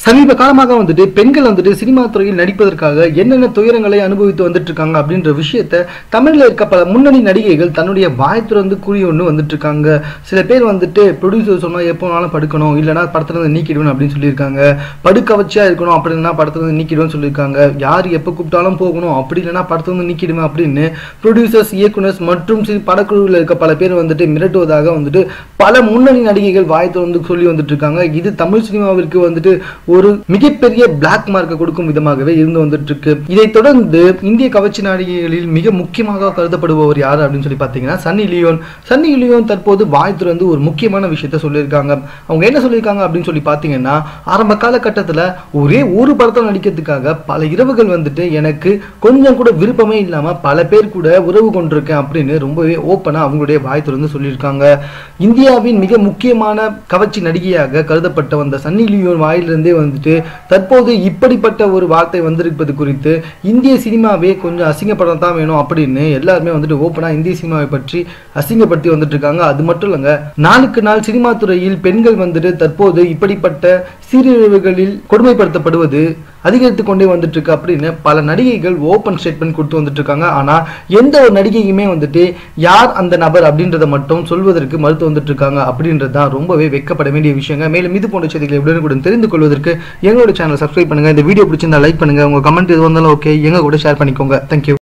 சமீப காலமாக வந்துட்டு பெண்கள் வந்துட்டு சினிமா துறையில் நடிப்பதற்காக என்னென்ன துயரங்களை அனுபவித்து வந்துட்டு இருக்காங்க அப்படின்ற விஷயத்த தமிழில் இருக்க பல முன்னணி நடிகைகள் தன்னுடைய வாய் திறந்து கூறி ஒன்று வந்துட்டு இருக்காங்க சில பேர் வந்துட்டு ப்ரொடியூசர் சொன்னா எப்போ வேணாலும் படுக்கணும் இல்லைன்னா படத்துல இருந்து நீக்கிடுவேன் அப்படின்னு சொல்லியிருக்காங்க. படுக்க வச்சா இருக்கணும் அப்படின்னா படத்துல இருந்து நீக்கிடுவேன்னு சொல்லியிருக்காங்க. யார் எப்போ கூப்பிட்டாலும் போகணும் அப்படி இல்லைன்னா படத்துல இருந்து நீக்கிடுவேன் அப்படின்னு ப்ரொடியூசர்ஸ் இயக்குனர்ஸ் மற்றும் படக்குழுவில் இருக்க பல பேர் வந்துட்டு மிரட்டுவதாக வந்துட்டு பல முன்னணி நடிகைகள் வாய் திறந்து சொல்லி வந்துட்டு இருக்காங்க இது தமிழ் சினிமாவிற்கு வந்துட்டு ஒரு மிகப்பெரிய பிளாக் மார்க்கை கொடுக்கும் விதமாகவே இருந்து வந்துட்டு இருக்கு இதைத் தொடர்ந்து இந்திய கவர்ச்சி நடிகைகளில் மிக முக்கியமாக கருதப்படுபவர் யார் அப்படின்னு சொல்லி பார்த்தீங்கன்னா சன்னி லியோன். சன்னி லியோன் தற்போது வாய் திறந்து ஒரு முக்கியமான விஷயத்த சொல்லியிருக்காங்க. அவங்க என்ன சொல்லியிருக்காங்க அப்படின்னு சொல்லி பார்த்தீங்கன்னா ஆரம்ப காலகட்டத்தில் ஒரே ஒரு படத்தில் நடிக்கிறதுக்காக பல இரவுகள் வந்துட்டு எனக்கு கொஞ்சம் கூட விருப்பமே இல்லாமல் பல பேர் கூட உறவு கொண்டிருக்கேன் அப்படின்னு ரொம்பவே ஓப்பனாக அவங்களுடைய வாய் திறந்து சொல்லியிருக்காங்க. இந்தியாவின் மிக முக்கியமான கவர்ச்சி நடிகையாக கருதப்பட்ட வந்த சன்னி லியோன் வாயிலிருந்தே வந்துட்டு தற்போது இப்படிப்பட்ட ஒரு வார்த்தை வந்திருப்பது குறித்து இந்திய சினிமாவே கொஞ்சம் அசிங்கப்படம் தான் வேணும் அப்படின்னு எல்லாருமே வந்துட்டு ஓப்பனாக இந்திய சினிமாவை பற்றி அசிங்கப்படுத்தி வந்துட்டு இருக்காங்க அது மட்டும் இல்லைங்க நாளுக்கு நாள் சினிமா துறையில் பெண்கள் வந்துட்டு தற்போது இப்படிப்பட்ட சீரழிவுகளில் கொடுமைப்படுத்தப்படுவது அதிகரித்து கொண்டே வந்துட்டு இருக்கு அப்படின்னு பல நடிகைகள் ஓப்பன் ஸ்டேட்மெண்ட் கொடுத்து வந்துட்டு இருக்காங்க எந்த ஒரு நடிகையுமே வந்துட்டு யார் அந்த நபர் அப்படின்றத மட்டும் சொல்வதற்கு மறுத்து வந்துட்டு இருக்காங்க அப்படின்றது தான் ரொம்பவே வெக்கப்பட வேண்டிய விஷயங்க. மேலும் இது போன்ற செய்திகளை உடனுக்குடன் தெரிந்து கொள்வதற்கு எங்களோட சேனல் சப்ஸ்கிரைப் பண்ணுங்க. இந்த வீடியோ பிடிச்சிருந்தா லைக் பண்ணுங்க. உங்க கமெண்ட் எது வந்தாலும் ஓகே எங்க கூட ஷேர் பண்ணிக்கோங்க. தேங்க்யூ